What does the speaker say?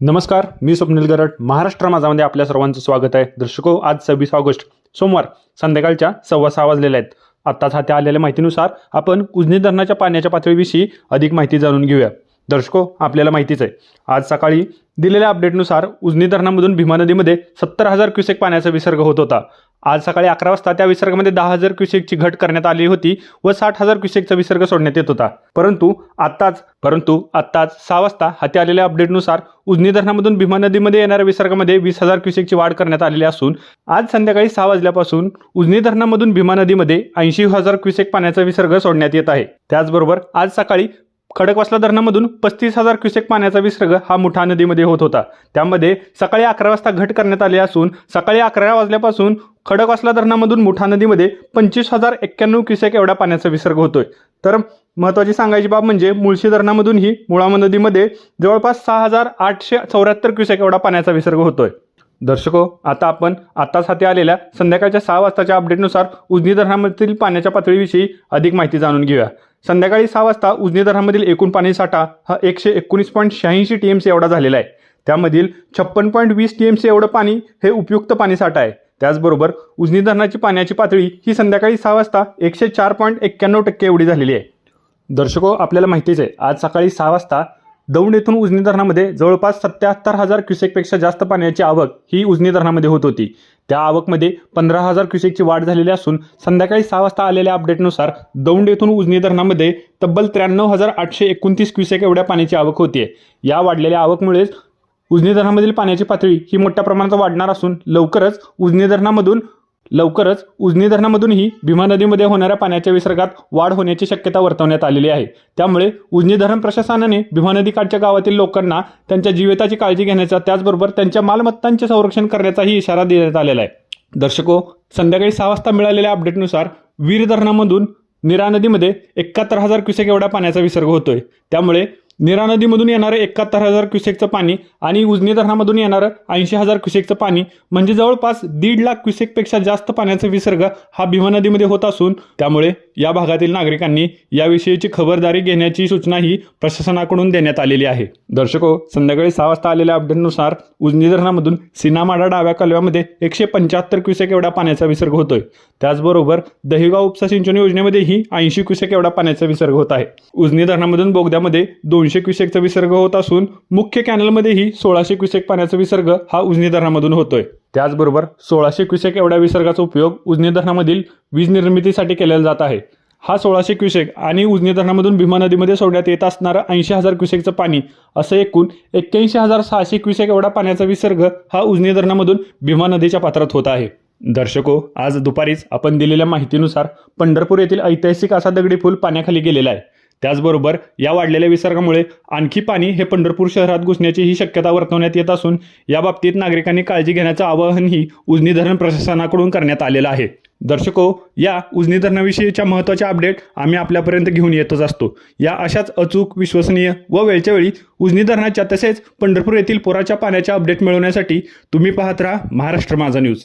नमस्कार मी स्वप्नील गरड महाराष्ट्र माझामध्ये आपल्या सर्वांचं स्वागत आहे. दर्शको आज सव्वीस ऑगस्ट सोमवार संध्याकाळच्या सव्वा सहा वाजलेल्या आहेत. आत्ताच हाती आलेल्या माहितीनुसार आपण उजनी धरणाच्या पाण्याच्या पातळीविषयी अधिक माहिती जाणून घेऊया. दर्शको आपल्याला माहितीच आहे. आज सकाळी दिलेल्या अपडेटनुसार उजनी धरणामधून भीमा नदीमध्ये सत्तर हजार क्युसेक पाण्याचा विसर्ग होत होता. आज सकाळी अकरा वाजता त्या विसर्गामध्ये दहा हजार क्युसेकची घट करण्यात आली होती व साठ हजार क्युसेकचा विसर्ग सोडण्यात येत होता. परंतु आत्ताच परंतु आत्ताच सहा वाजता हाती आलेल्या अपडेटनुसार उजनी धरणामधून भीमा नदीमध्ये येणाऱ्या विसर्गामध्ये वीस हजार क्युसेकची वाढ करण्यात आलेली असून आज संध्याकाळी सहा वाजल्यापासून उजनी धरणामधून भीमा नदीमध्ये ऐंशी हजार क्युसेक पाण्याचा विसर्ग सोडण्यात येत आहे. त्याचबरोबर आज सकाळी खडकवासला धरणामधून पस्तीस हजार क्युसेक पाण्याचा विसर्ग हा मुठा नदीमध्ये होत होता. त्यामध्ये सकाळी अकरा वाजता घट करण्यात आली असून सकाळी अकरा वाजल्यापासून खडकवासला धरणामधून मुठा नदीमध्ये पंचवीस हजार एक्क्याण्णव क्युसेक एवढा पाण्याचा विसर्ग होतोय. तर महत्त्वाची सांगायची बाब म्हणजे मुळशी धरणामधूनही मुळामा नदीमध्ये जवळपास सहा हजार आठशे चौऱ्याहत्तर क्युसेक एवढा पाण्याचा विसर्ग होतोय. दर्शको आता आपण आत्ताच हाती आलेल्या संध्याकाळच्या सहा वाजताच्या अपडेटनुसार उजनी धरणामधील पाण्याच्या पातळीविषयी अधिक माहिती जाणून घेऊया. संध्याकाळी सहा वाजता उजनी धरणामधील एकूण पाणी साठा हा एकशे एकोणीस पॉईंट शहाऐंशी टी एम सी एवढा झालेला आहे. त्यामधील छप्पन पॉईंट वीस टी एम सी एवढं पाणी हे उपयुक्त पाणी साठा आहे. त्याचबरोबर उजनी धरणाची पाण्याची पातळी ही संध्याकाळी सहा वाजता एकशे चार पॉईंट एक्क्याण्णव टक्के एवढी झालेली आहे. दर्शको आपल्याला माहितीच आहे आज सकाळी सहा वाजता दौंड येथून उजनी धरणामध्ये जवळपास सत्याहत्तर हजार क्युसेकपेक्षा जास्त पाण्याची आवक ही उजनी धरणामध्ये होत होती. त्या आवकमध्ये पंधरा हजार क्युसेकची वाढ झालेली असून संध्याकाळी सहा वाजता आलेल्या अपडेटनुसार दौंड येथून उजनी धरणामध्ये तब्बल त्र्याण्णव हजार आठशे एकोणतीस क्युसेक एवढ्या पाण्याची आवक होतीये. या वाढलेल्या आवकमुळेच उजनी धरणामधील पाण्याची पातळी ही मोठ्या प्रमाणात वाढणार असून लवकरच उजनी धरणामधून लवकरच उजनी धरणामधूनही भीमा नदीमध्ये होणाऱ्या पाण्याच्या विसर्गात वाढ होण्याची शक्यता वर्तवण्यात आलेली आहे. त्यामुळे उजनी धरण प्रशासनाने भीमा नदीकाठच्या गावातील लोकांना त्यांच्या जीविताची काळजी घेण्याचा त्याचबरोबर त्यांच्या मालमत्तांचे संरक्षण करण्याचाही इशारा देण्यात आलेला आहे. दर्शको संध्याकाळी सहा वाजता मिळालेल्या अपडेटनुसार वीर धरणामधून निरा नदीमध्ये एकाहत्तर हजार क्युसेक एवढा पाण्याचा विसर्ग होतोय. त्यामुळे निरा नदीमधून येणारं एकाहत्तर हजार क्युसेकचं पाणी आणि उजनी धरणामधून येणारं ऐंशी हजार क्युसेकचं पाणी म्हणजे जवळपास दीड लाख क्युसेकपेक्षा जास्त पाण्याचा विसर्ग हा भीमा नदीमध्ये होत असून त्यामुळे या भागातील नागरिकांनी याविषयीची खबरदारी घेण्याची सूचनाही प्रशासनाकडून देण्यात आलेली आहे. दर्शको संध्याकाळी सहा वाजता आलेल्या अपडेटनुसार उजनी धरणामधून सिनामाडा डाव्या कालव्यामध्ये एकशे पंच्याहत्तर क्युसेक एवढा पाण्याचा विसर्ग होतोय. त्याचबरोबर दहिगाव उपसा सिंचन योजनेमध्येही ऐंशी क्युसेक एवढा पाण्याचा विसर्ग होत आहे. उजनी धरणामधून बोगद्यामध्ये दोनशे क्युसेकचा विसर्ग होत असून मुख्य कॅनलमध्येही सोळाशे क्युसेक पाण्याचा विसर्ग हा उजनी धरणामधून होतोय. त्याचबरोबर सोळाशे क्युसेक एवढ्या विसर्गाचा उपयोग उजनी धरणामधील वीज निर्मितीसाठी केलेला जात आहे. हा सोळाशे क्युसेक आणि उजनी धरणामधून भीमा नदीमध्ये सोडण्यात येत असणारं ऐंशी हजार क्युसेकचं पाणी असं एकूण एक्क्याऐंशी हजार सहाशे क्युसेक एवढा पाण्याचा विसर्ग हा उजनी धरणामधून भीमा नदीच्या पात्रात होत आहे. दर्शको आज दुपारीच आपण दिलेल्या माहितीनुसार पंढरपूर येथील ऐतिहासिक असा दगडी पूल पाण्याखाली गेलेला आहे. त्याचबरोबर या वाढलेल्या विसर्गामुळे आणखी पाणी हे पंढरपूर शहरात घुसण्याची ही शक्यता वर्तवण्यात येत असून या बाबतीत नागरिकांनी काळजी घेण्याचं आवाहनही उजनी धरण प्रशासनाकडून करण्यात आलेलं आहे. दर्शको या उजनी धरणाविषयीच्या महत्त्वाच्या अपडेट आम्ही आपल्यापर्यंत घेऊन येतच असतो. या अशाच अचूक विश्वसनीय व वेळच्या वेळी उजनी धरणाच्या तसेच पंढरपूर येथील पुराच्या पाण्याच्या अपडेट मिळवण्यासाठी तुम्ही पाहत राहा महाराष्ट्र माझा न्यूज